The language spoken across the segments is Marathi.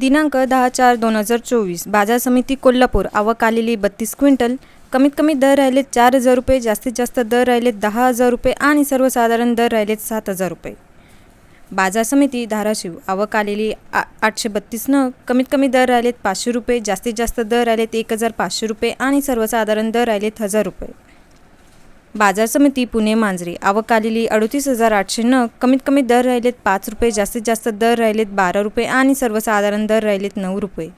दिनांक दहा चार दोन हजार चोवीस. बाजार समिती कोल्हापूर. आवक आलेली बत्तीस क्विंटल. कमीत कमी दर राहिलेत चार हजार रुपये जास्तीत जास्त दर राहिलेत दहा हजार रुपये आणि सर्वसाधारण दर राहिलेत सात हजार रुपये. बाजार समिती धाराशिव. आवक आलेली आ आठशे बत्तीस न कमीत कमी दर राहिलेत पाचशे रुपये जास्तीत जास्त दर राहिलेत एक हजार पाचशे रुपये आणि सर्वसाधारण दर राहिलेत हजार रुपये. बाजार समिती पुणे मांजरी. आवक आलेली अडतीस हजार आठशे न कमीत कमी दर राहिलेत पाच रुपये जास्तीत जास्त दर राहिलेत बारा रुपये आणि सर्वसाधारण दर राहिलेत नऊ रुपये.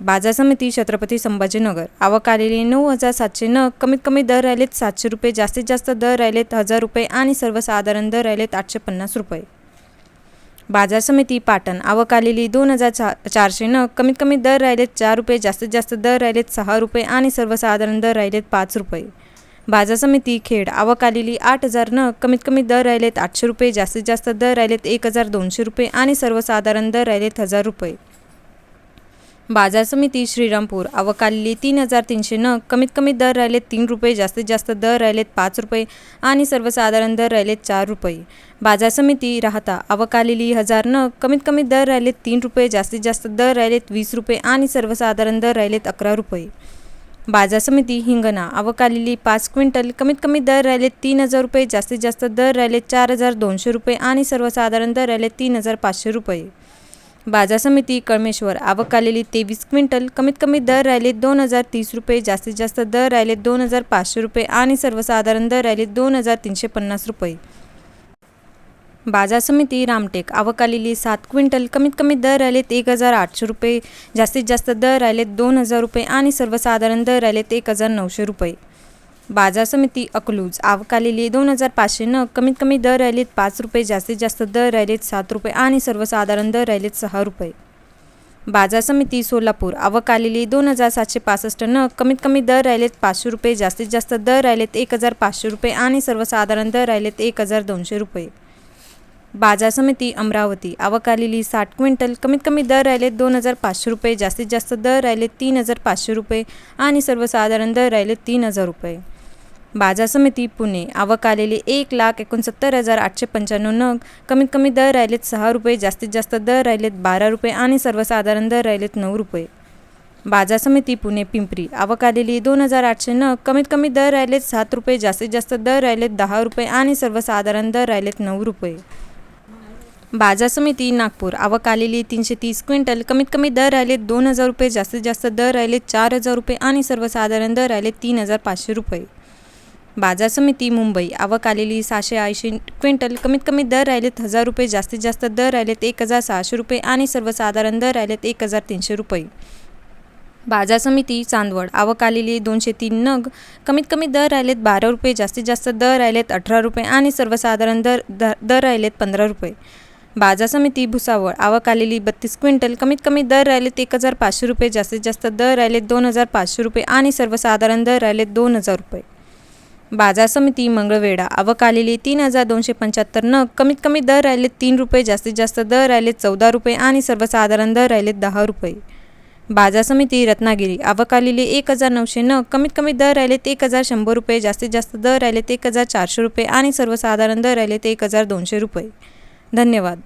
बाजार समिती छत्रपती संभाजीनगर. आवक आलेली नऊ हजार सातशे न कमीत कमी दर राहिलेत सातशे रुपये जास्तीत जास्त दर राहिलेत हजार रुपये आणि सर्वसाधारण दर राहिलेत आठशे पन्नास रुपये. बाजार समिती पाटण. आवक आलेली दोन हजार चा चारशे न कमीत कमी दर राहिलेत चार रुपये जास्तीत जास्त दर राहिलेत सहा रुपये आणि सर्वसाधारण दर राहिलेत पाच रुपये. बाजार समिती खेड. आवक आलेली आठ हजार न कमीत कमी दर राहिलेत आठशे रुपये जास्तीत जास्त दर राहिलेत एक हजार दोनशे रुपये आणि सर्वसाधारण दर राहिलेत हजार रुपये. बाजार समिती श्रीरामपूर. आवक आलेली तीन हजार तीनशे न कमीत कमी दर राहिलेत तीन रुपये जास्तीत जास्त दर राहिलेत पाच रुपये आणि सर्वसाधारण दर राहिलेत चार रुपये. बाजार समिती राहता. आवक आलेली हजार न कमीत कमी दर राहिलेत तीन रुपये जास्तीत जास्त दर राहिलेत वीस रुपये आणि सर्वसाधारण दर राहिलेत अकरा रुपये. बाजार समिती हिंगणा. आवक आलेली पाच क्विंटल कमीत कमी दर राहिलेत तीन हजार रुपये जास्तीत जास्त दर राहिले चार हजार दोनशे रुपये आणि सर्वसाधारण दर राहिले तीन हजार पाचशे रुपये. बाजार समिती कळमेश्वर आवक आलेली तेवीस क्विंटल कमीत कमी दर राहिलेत दोन हजार तीस रुपये जास्तीत जास्त दर राहिले दोन हजार पाचशे रुपये आणि सर्वसाधारण दर राहिले दोन हजार तीनशे पन्नास रुपये. बाजार समिती रामटेक. आवक सात क्विंटल. कमीत कमी दर राहिलेत एक हजार आठशे रुपये. जास्तीत जास्त दर राहिलेत दोन हजार रुपये आणि सर्वसाधारण दर राहिलेत एक हजार नऊशे रुपये. बाजार समिती अकलूज. आवकालेली दोन हजार पाचशे न कमीत कमी दर राहिलेत पाच रुपये. जास्तीत जास्त दर राहिलेत सात रुपये आणि सर्वसाधारण दर राहिलेत सहा रुपये. बाजार समिती सोलापूर. अवकालिली दोन हजार सातशे पासष्ट न कमीत कमी दर राहिलेत पाचशे रुपये. जास्तीत जास्त दर राहिलेत एक हजार पाचशे रुपये आणि सर्वसाधारण दर राहिलेत एक हजार दोनशे रुपये. बाजार समिती अमरावती. आवक आलेली साठ क्विंटल. कमीत कमी दर राहिलेत दोन हजार पाचशे रुपये. जास्तीत जास्त दर राहिलेत तीन हजार पाचशे रुपये आणि सर्वसाधारण दर राहिलेत तीन हजार रुपये. बाजार समिती पुणे. आवक आलेली एक लाख एकोणसत्तर हजार आठशे पंच्याण्णव नग. कमीत कमी दर राहिलेत सहा रुपये. जास्तीत जास्त दर राहिलेत बारा रुपये आणि सर्वसाधारण दर राहिलेत नऊ रुपये. बाजार समिती पुणे पिंपरी. आवक आलेली दोन हजार आठशे नग. कमीत कमी दर राहिलेत सात रुपये. जास्तीत जास्त दर राहिलेत दहा रुपये आणि सर्वसाधारण दर राहिलेत नऊ रुपये. बाजार समिती नागपूर. आवक आलेली तीनशे तीस क्विंटल. कमीत कमी दर राहिलेत दोन हजार रुपये जास्तीत जास्त दर राहिलेत चार हजार रुपये आणि सर्वसाधारण दर राहिलेत तीन हजार पाचशे रुपये. बाजार समिती मुंबई. आवक आलेली सहाशे ऐंशी क्विंटल. कमीत कमी दर राहिलेत हजार रुपये जास्तीत जास्त दर राहिलेत एक हजार सहाशे रुपये आणि सर्वसाधारण दर राहिलेत एक हजार तीनशे रुपये. बाजार समिती चांदवड. आवक आलेली दोनशे तीन नग. कमीत कमी दर राहिलेत बारा रुपये जास्तीत जास्त दर राहिलेत अठरा रुपये आणि सर्वसाधारण दर दर दर राहिलेत पंधरा रुपये. बाजार समिती भुसावळ. आवक आलेली बत्तीस क्विंटल. कमीत कमी दर राहिलेत एक हजार पाचशे रुपये. जास्तीत जास्त दर राहिलेत दोन हजार पाचशे रुपये आणि सर्वसाधारण दर राहिलेत दोन हजार रुपये. बाजार समिती मंगळवेढा. आवक आलेली तीन हजार दोनशे पंच्याहत्तर नग. कमीत कमी दर राहिलेत तीन रुपये. जास्तीत जास्त दर राहिलेत चौदा रुपये आणि सर्वसाधारण दर राहिलेत दहा रुपये. बाजार समिती रत्नागिरी. आवक आलेली एक हजार नऊशे नग. कमीत कमी दर राहिलेत एक हजार शंभर रुपये. जास्तीत जास्त दर राहिलेत एक हजार चारशे रुपये आणि सर्वसाधारण दर राहिलेत एक हजार दोनशे रुपये. धन्यवाद.